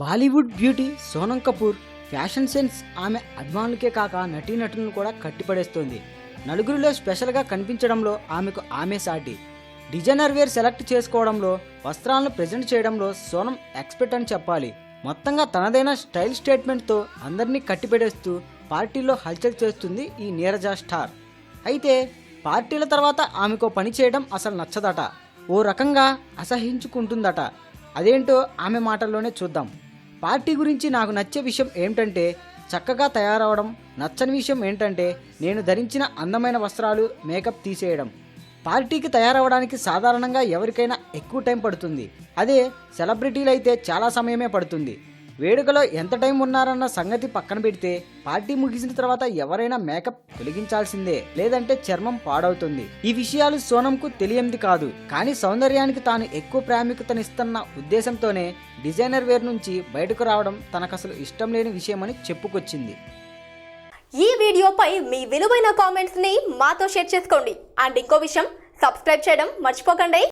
Bollywood beauty Sonam Kapoor fashion sense ఆమె అభిమానులకే కాక నటీనటులను కూడా కట్టిపడేస్తోంది. నలుగురిలో స్పెషల్గా కనిపించడంలో ఆమెకు ఆమె సాటి. డిజైనర్ వేర్ సెలెక్ట్ చేసుకోవడంలో వస్త్రాలను ప్రజెంట్ చేయడంలో సోనం ఎక్స్పర్ట్ అని చెప్పాలి. మొత్తంగా తనదైన స్టైల్ స్టేట్మెంట్తో అందరినీ కట్టిపెడేస్తూ పార్టీలో హల్చల్ చేస్తుంది ఈ నీరజ స్టార్. అయితే పార్టీల తర్వాత ఆమెకు పని చేయడం అసలు నచ్చదట. ఓ రకంగా అసహించుకుంటుందట. అదేంటో ఆమె మాటల్లోనే చూద్దాం. పార్టీ గురించి నాకు నచ్చే విషయం ఏమిటంటే చక్కగా తయారవడం. నచ్చని విషయం ఏంటంటే నేను ధరించిన అందమైన వస్త్రాలు మేకప్ తీసేయడం. పార్టీకి తయారవడానికి సాధారణంగా ఎవరికైనా ఎక్కువ టైం పడుతుంది. అదే సెలబ్రిటీలు అయితే చాలా సమయమే పడుతుంది. వేడుకలో ఎంత టైం ఉన్నారన్న సంగతి పక్కన పెడితే పార్టీ ముగిసిన తర్వాత ఎవరైనా మేకప్ తొలగించాల్సిందే లేదంటే చర్మం పాడవుతుంది. ఈ విషయాలు సోనంకు తెలియంది కాదు కానీ సౌందర్యానికి తాను ఎక్కువ ప్రాముఖ్యతనిస్తున్న ఉద్దేశంతోనే డిజైనర్ వేర్ నుంచి బయటకు రావడం తనకసలు ఇష్టం లేని విషయమని చెప్పుకొచ్చింది. ఈ వీడియోపై మీ విలువైన కామెంట్స్ని మాతో షేర్ చేసుకోండి. అండ్ ఇంకో విషయం సబ్స్క్రైబ్ చేయడం మర్చిపోకండి.